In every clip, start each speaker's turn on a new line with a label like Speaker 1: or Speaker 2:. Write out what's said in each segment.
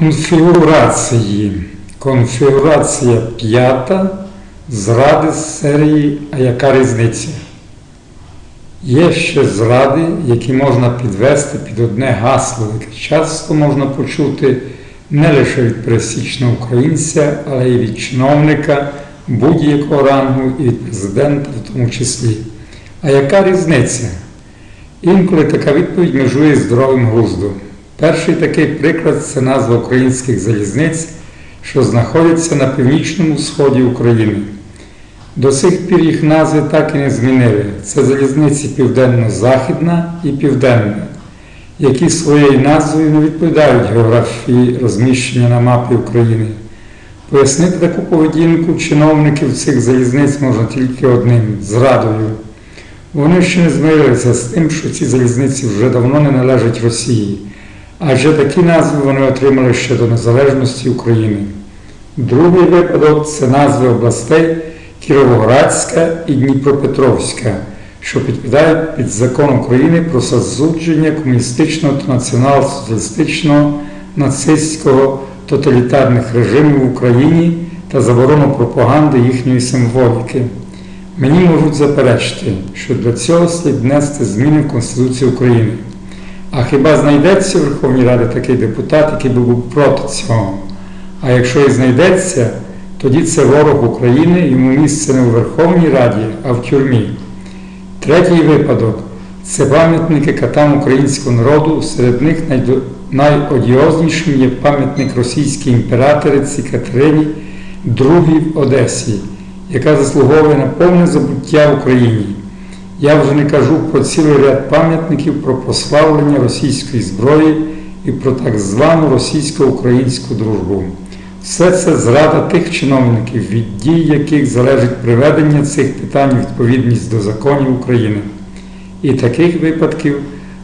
Speaker 1: Конфігурації. Конфігурація п'ята зради з серії А яка різниця? Є ще зради, які можна підвести під одне гасло, яке часто можна почути не лише від пересічного українця, але й від чиновника будь-якого рангу і від президента в тому числі. А яка різниця? Інколи така відповідь межує здоровим глуздом. Перший такий приклад це назва українських залізниць, що знаходяться на північному сході України. До сих пір їх назви так і не змінили. Це залізниці Південно-Західна і Південна, які своєю назвою не відповідають географії розміщення на мапі України. Пояснити таку поведінку чиновників цих залізниць можна тільки одним зрадою. Вони ще не змирилися з тим, що ці залізниці вже давно не належать Росії, адже такі назви вони отримали ще до незалежності України. Другий випадок це назви областей Кіровоградська і Дніпропетровська, що підпадають під закон України про засудження комуністичного та націонал-соціалістичного нацистського тоталітарних режимів в Україні та заборону пропаганди їхньої символіки. Мені можуть заперечити, що для цього слід внести зміни в Конституцію України. А хіба знайдеться в Верховній Раді такий депутат, який би був проти цього? А якщо і знайдеться, тоді це ворог України, йому місце не у Верховній Раді, а в тюрмі. Третій випадок це пам'ятники катам українського народу, серед них найодіознішим є пам'ятник російській імператориці Катерині II в Одесі, яка заслуговує на повне забуття в Україні. Я вже не кажу про цілий ряд пам'ятників про прославлення російської зброї і про так звану російсько-українську дружбу. Все це зрада тих чиновників, від дій яких залежить приведення цих питань відповідність до законів України. І таких випадків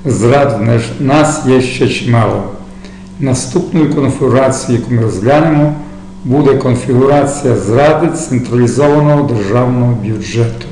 Speaker 1: зрад в нас є ще чимало. Наступною конфігурацією, яку ми розглянемо, буде конфігурація зради централізованого державного бюджету.